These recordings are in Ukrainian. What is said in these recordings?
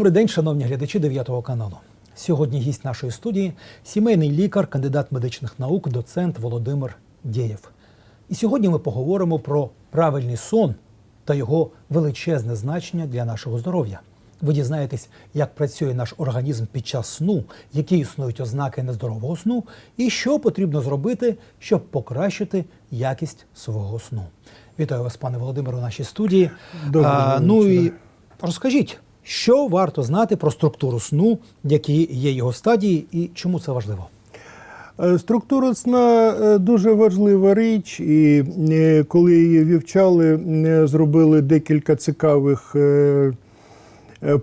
Добрий день, шановні глядачі 9 каналу. Сьогодні гість нашої студії сімейний лікар, кандидат медичних наук, доцент Володимир Дєєв. І сьогодні ми поговоримо про правильний сон та його величезне значення для нашого здоров'я. Ви дізнаєтесь, як працює наш організм під час сну, які існують ознаки нездорового сну, і що потрібно зробити, щоб покращити якість свого сну. Вітаю вас, пане Володимире, у нашій студії. Доброго ну і розкажіть, що варто знати про структуру сну, які є його стадії, і чому це важливо? Е, Структура сна е, дуже важлива річ, і е, коли її вивчали, е, зробили декілька цікавих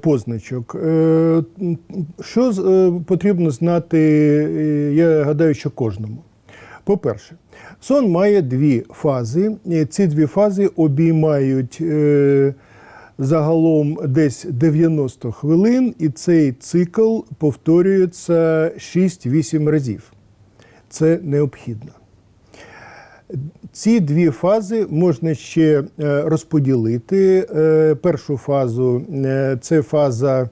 позначок. Що потрібно знати, я гадаю, що кожному. По-перше, сон має дві фази. Ці дві фази обіймають загалом десь 90 хвилин, і цей цикл повторюється 6-8 разів. Це необхідно. Ці дві фази можна ще е, розподілити. Е, Першу фазу е, це фаза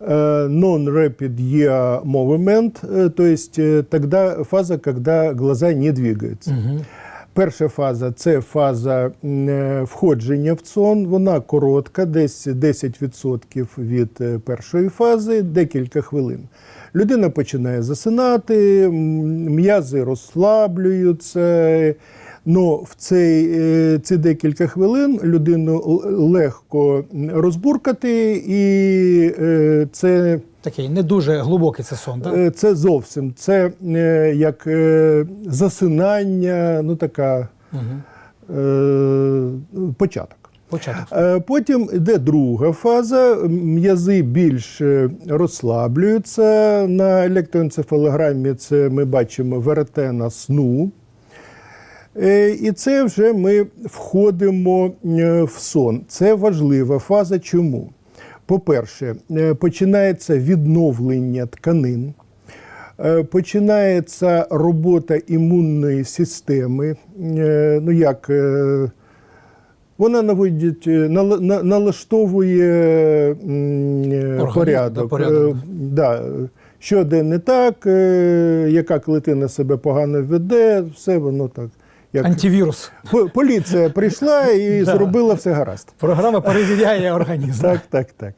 non-rapid ER movement, то есть фаза, когда глаза не двигаются. Перша фаза це фаза е, входження в цон. Вона коротка, десь 10% від е, першої фази, декілька хвилин. Людина починає засинати, м'язи розслаблюються. Ну, в цей, е, ці декілька хвилин людину легко розбуркати, і е, це Такий не дуже глибокий це сон, так? Е, Це зовсім це як засинання, ну така е, початок. Початок. Потім йде друга фаза. М'язи більш розслаблюються. На електроенцефалограмі це ми бачимо веретена сну. Е, І це вже ми входимо е, в сон. Це важлива фаза. Чому? По-перше, е, починається відновлення тканин, починається робота імунної системи. Ну як вона наводить, нала- на- налаштовує Організм, порядок. да, порядок. Да. Що де не так, яка клетина себе погано веде, все воно так. Як... Антивірус. Поліція прийшла і зробила все гаразд. Програма перевіряє організм. Так, так, так.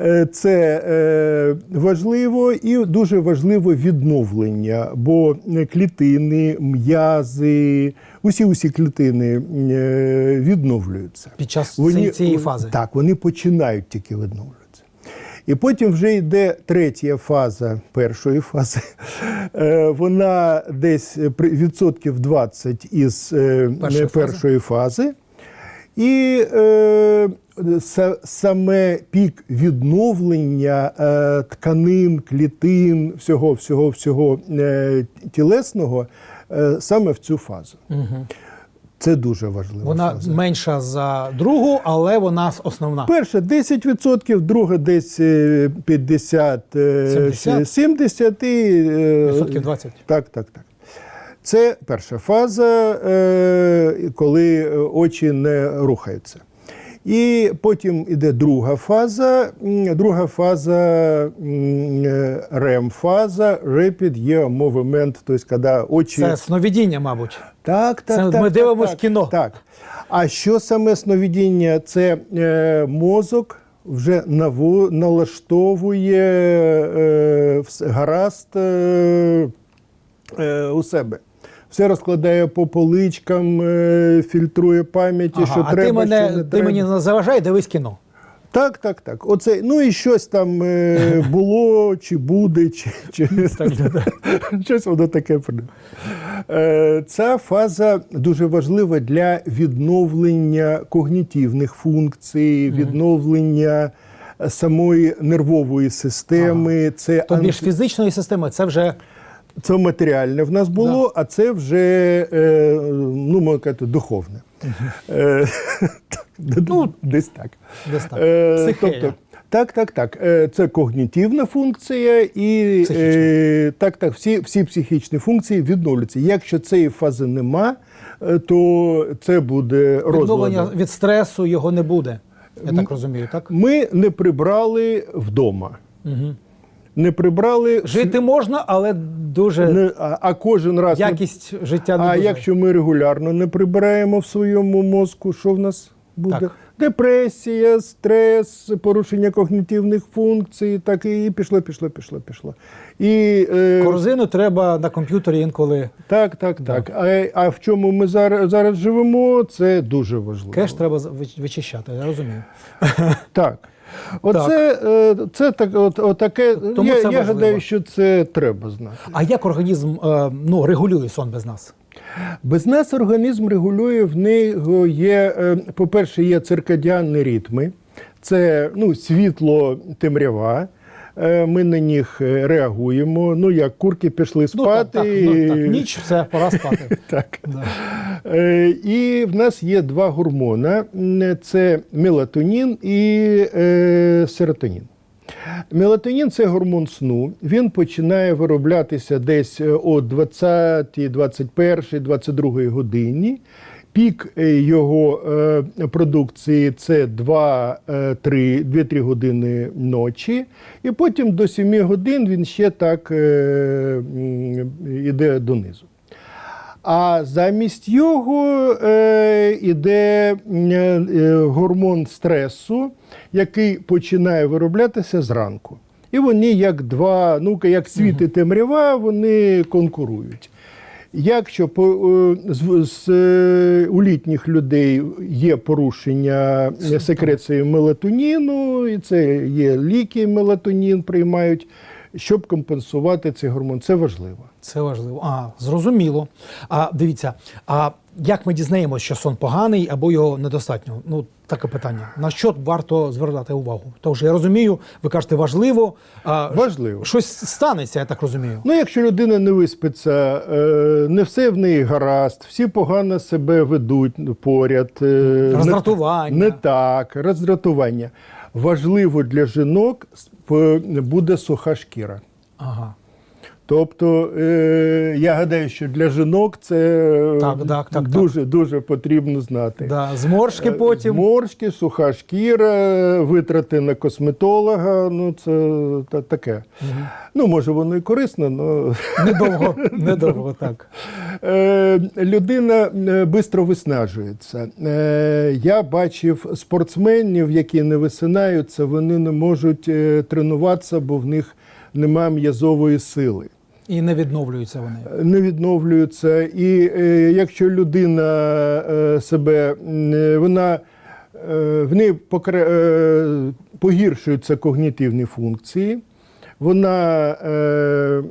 Е, Це е, важливо і дуже важливо відновлення, бо клітини, м'язи, усі усі клітини е, відновлюються. Під час цієї, цієї фази. Так, вони починають тільки відновлюватися. І потім вже йде третя фаза першої фази. Е, Вона десь при- відсотків 20 із е, Першої фази. фази. І е, са- саме пік відновлення е, тканин, клітин, всього, всього, всього е, тілесного е, саме в цю фазу. Угу. Це дуже важливо. Вона фраза. менша за другу, але вона основна. Перша 10%, друга десь е, 50, е, 70? 70 і, е, Відсотків 20. Так, так, так. Це перша фаза, е, коли очі не рухаються. І потім іде друга фаза. Друга фаза REM-фаза, Rapid Eye Movement, тобто коли очі. Це сновидіння, мабуть. Так, так, Це так. ми так, дивимось так, кіно. Так. А що саме сновидіння? Це е, мозок вже наво, налаштовує е, гаразд е, е, у себе. Все розкладає по поличкам, е, фільтрує пам'яті, Ага, що а треба, ти мене, що не ти треба. мені не заважай, дивись кіно. Так, так, так. Оце, ну і щось там е, було, чи буде, чи, чи щось воно таке. Е, Ця фаза дуже важлива для відновлення когнітивних функцій, відновлення самої нервової системи. Це, Тобі ан- ж фізичної системи це вже це матеріальне в нас було, а це вже е, ну, можна сказати, духовне. Е, Ну, десь так. десь так. Е, тобто, так, так, так. Е, Це когнітивна функція, і е, так, так, всі, всі психічні функції відновляться. Якщо цієї фази нема, е, то це буде відновлення від стресу його не буде. Я так розумію, так? Ми не прибрали вдома. Угу. Не прибрали Жити можна, але дуже не, а, а кожен раз не- якість життя не А дуже. якщо ми регулярно не прибираємо в своєму мозку, що в нас буде? Так. Депресія, стрес, порушення когнітивних функцій, так і пішло, пішло, пішло, пішло. І, е, корзину треба на комп'ютері інколи. так, так, так. А, а в чому ми зараз, зараз живемо, це дуже важливо. Кеш треба вичищати, я розумію. Так. Оце так. це так, от, таке. Тому я це я гадаю, що це треба знати. А як організм е, ну, регулює сон без нас? Без нас організм регулює в нього є, е, по-перше, є циркадіанні ритми, це ну, світло темрява. Е, Ми на них е, реагуємо. Ну, як курки пішли Ну, так, спати. так, ну, так. Ніч, все, пора спати. Так. Да. Е, І в нас є два гормони: це мелатонін і серотонін. Мелатонін це гормон сну. Він починає вироблятися десь о 20, 21, 22 годині. Пік е, його е, продукції це 2-3 2-3 години ночі, і потім до 7 годин він ще так е, іде донизу. А замість його е, іде е, гормон стресу, який починає вироблятися зранку. І вони як два, ну як світ і темрява, вони конкурують. Якщо по, е, з, з, е, у літніх людей є порушення секреції мелатоніну, і це є ліки, мелатонін приймають, щоб компенсувати цей гормон. Це важливо. Це важливо. А, зрозуміло. А дивіться, а як ми дізнаємося, що сон поганий або його недостатньо? Ну, таке питання. На що варто звертати увагу? Тому що я розумію, ви кажете, важливо. А, Важливо. Щось станеться, я так розумію. Ну, якщо людина не виспиться, е, не все в неї гаразд, всі погано себе ведуть поряд. е, не- Роздратування. Не, так, роздратування. Важливо для жінок буде суха шкіра. Ага. Тобто, е, я гадаю, що для жінок це Так, так, так, дуже, дуже потрібно знати. Да. Зморшки Е, потім. Зморшки, суха шкіра, витрати на косметолога. Ну, це та, таке. Ну, може, воно і корисно, але Недовго, недовго так. Е, людина швидко виснажується. Е, Я бачив спортсменів, які не висинаються, вони не можуть е, тренуватися, бо в них немає м'язової сили. І не відновлюються вони. Не відновлюються. І е, якщо людина е, себе е, вона е, в неї е, погіршуються когнітивні функції, вона е,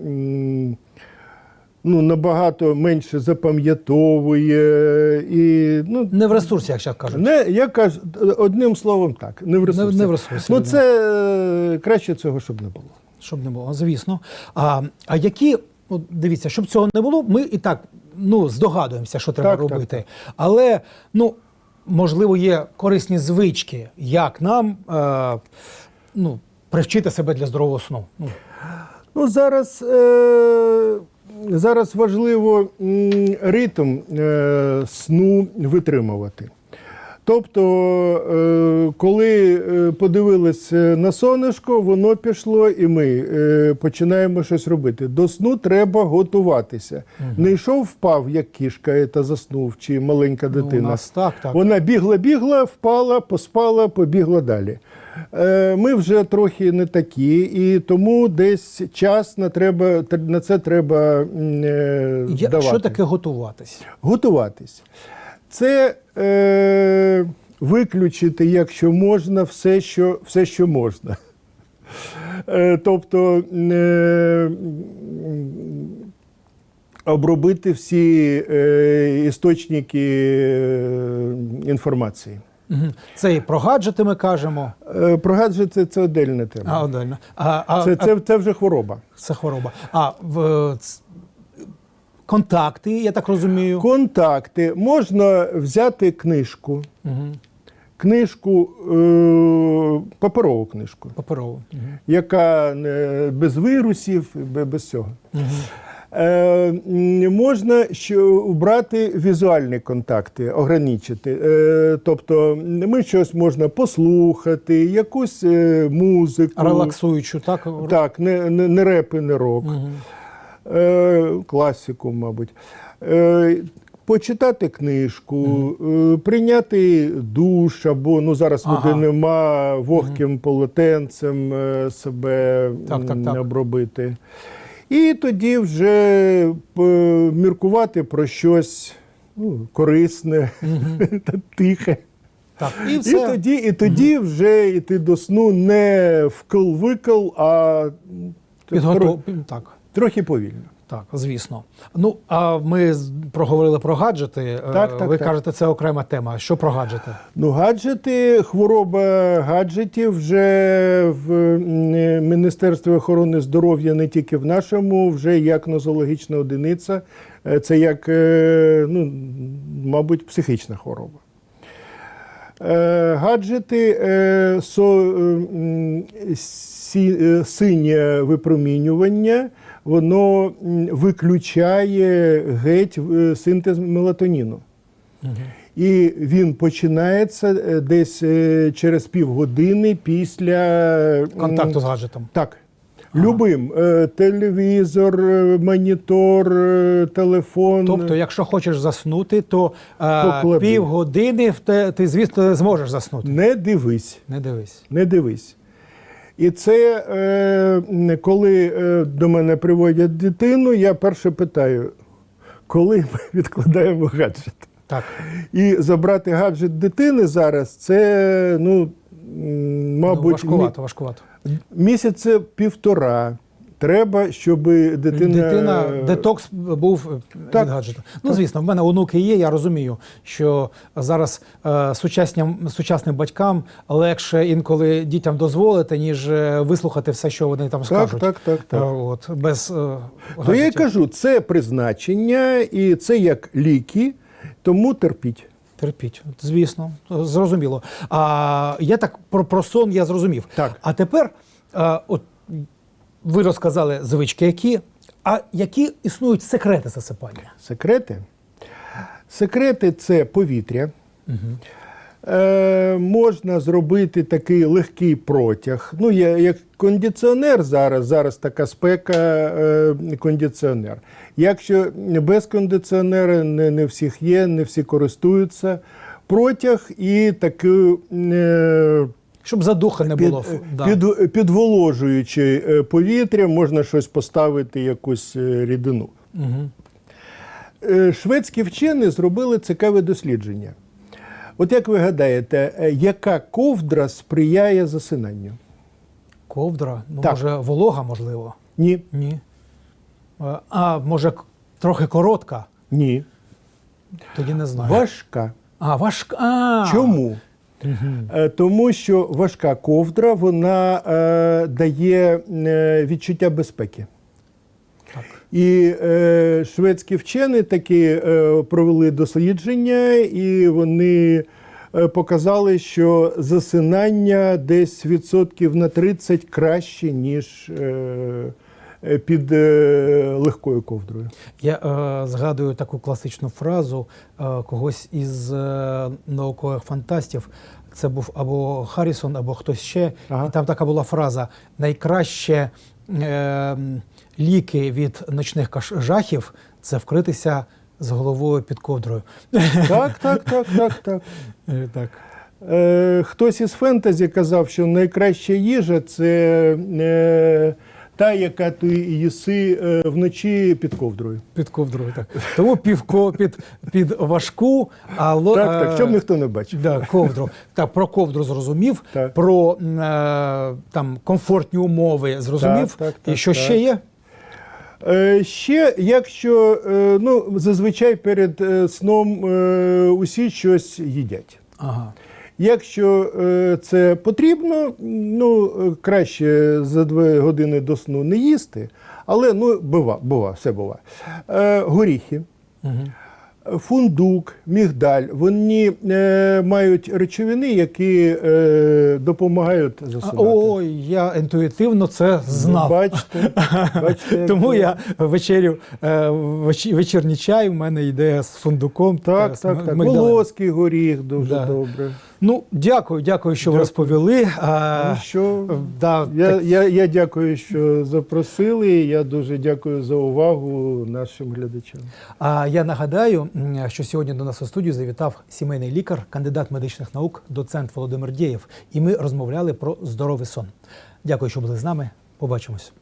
ну, набагато менше запам'ятовує і ну, Не в ресурсі, як кажуть. не, я кажу одним словом так, не в ресурсі. не в ресурсі, Ну, це е, краще цього, щоб не було. Щоб не було, звісно. А, а які, от дивіться, щоб цього не було, ми і так ну, здогадуємося, що треба Так, так, робити. Але, ну, можливо, є корисні звички, як нам е, ну, привчити себе для здорового сну. Ну, Ну, зараз, е, зараз важливо ритм е, сну витримувати. Тобто, е, коли е, подивились на сонечко, воно пішло, і ми е, починаємо щось робити. До сну треба готуватися. Не йшов, впав, як кішка, та заснув, чи маленька ну, у дитина. нас так, так. Вона бігла, бігла, впала, поспала, побігла далі. Е, Ми вже трохи не такі, і тому десь час на, треба, на це треба е, давати. що таке готуватись? Готуватись. Це е, виключити, якщо можна, все, що, все, що можна. Е, тобто е, обробити всі е, істочники е, інформації. Це і про гаджети ми кажемо. Е, Про гаджети це отдельна А, тема. отдельно. А, а, Це, це, це вже хвороба. це хвороба. А в ц- контакти, я так розумію. Контакти. Можна взяти книжку, Мгм. книжку, е, паперову книжку. Паперово. Мгм. яка не без вірусів, бе- без цього. Мгм. Е, можна що, убрати візуальні контакти, ограничити. Е, тобто ми щось можна послухати, якусь е, музику. Релаксуючу, так? Так, не, не, не реп і не рок. Мгм. Е, класику, мабуть. Е, почитати книжку, е, прийняти душ, або ну зараз Ага. води нема, вогким полотенцем е, себе Так, так, так. обробити. І тоді вже міркувати про щось ну, корисне та тихе. Так, і І тоді, і тоді вже йти до сну не вкл-викл, а Підготов... Так. Трохи повільно. Так, звісно. Ну, а ми проговорили про гаджети. Е, Так, так, Ви так. кажете, це окрема тема. Що про гаджети? Ну, гаджети, хвороба гаджетів вже в Міністерстві охорони здоров'я не тільки в нашому, вже як нозологічна одиниця. Е, Це як, е, ну, мабуть, психічна хвороба. Е, Гаджети е, со, е, е, синє випромінювання, воно виключає геть е, синтез мелатоніну. І він починається е, десь е, через півгодини після Контакту з гаджетом. Так. Любим. Е, Телевізор, монітор, телефон. Тобто, якщо хочеш заснути, то півгодини те, ти, звісно, зможеш заснути. Не дивись. Не дивись. Не дивись. І це е, коли е, до мене приводять дитину, я перше питаю, коли ми відкладаємо гаджет? Так. І забрати гаджет дитини зараз це, ну, мабуть, ну, мабуть, важкувато, важкувато. місяця півтора. Треба, щоб дитина. Дитина, детокс був Так. від гаджета. Ну, звісно, в мене онуки є, я розумію, що зараз е, сучасним, сучасним батькам легше інколи дітям дозволити, ніж е, вислухати все, що вони там скажуть. так, так, так. Е, От, без е, То я й кажу, це призначення і це як ліки, тому терпіть. Терпіть, звісно, зрозуміло. А я так про, про сон я зрозумів. Так. А тепер, а, от ви розказали звички, які, а які існують секрети засипання? Секрети. Секрети це повітря. Е, можна зробити такий легкий протяг. Ну, я, як кондиціонер зараз, зараз така спека, е, кондиціонер. Якщо без кондиціонера не, не всіх є, не всі користуються. Протяг і такий е, Щоб задуха не під, було. да. під, підволожуючи е, повітря, можна щось поставити, якусь е, рідину. Е, Шведські вчені зробили цікаве дослідження. От як ви гадаєте, яка ковдра сприяє засинанню? Ковдра, ну, Так. може, волога, можливо. Ні. Ні. А може, трохи коротка? Ні. Тоді не знаю. Важка. А, важка. А, Чому? Е, Тому що важка ковдра вона е, дає е, відчуття безпеки. Так. І е, шведські вчені таки е, провели дослідження, і вони е, показали, що засинання десь відсотків на 30 краще, ніж е, під е, легкою ковдрою. Я е, згадую таку класичну фразу е, когось із е, наукових фантастів. Це був або Харрісон, або хтось ще. Ага. І там така була фраза: найкраще е, ліки від ночних жахів це вкритися з головою під ковдрою. Так, так, так, так, так. Е, так. Е, хтось із фентезі казав, що найкраща їжа це е, та, яка ти їси е, вночі під ковдрою. Під ковдрою, так. Тому півко під, під важку, а ло- Так, так, е, щоб ніхто не бачив. Да, ковдру. Так, про ковдру зрозумів, Так. про е, там, комфортні умови зрозумів. Так, так, І що так. ще є? Е, ще, якщо е, ну, зазвичай перед е, сном е, усі щось їдять. Ага. Якщо е, це потрібно, ну е, краще за дві години до сну не їсти, але ну бува, бува, все бува. Е, горіхи. Угу. фундук, мігдаль, вони е, мають речовини, які е, допомагають засинати. Ой, я інтуїтивно це знав. Ну, Бачите, бачите Тому я вечерю, е, веч- вечірній чай в мене йде з фундуком. Так, та так, так. мигдалем. Волоський горіх дуже Да. добре. Ну, дякую, дякую, що ви Дякую. розповіли. А, Ну що, да, я, так- я, я дякую, що запросили. Я дуже дякую за увагу нашим глядачам. А я нагадаю, м, що сьогодні до нас у студію завітав сімейний лікар, кандидат медичних наук, доцент Володимир Дєєв. І ми розмовляли про здоровий сон. Дякую, що були з нами. Побачимось.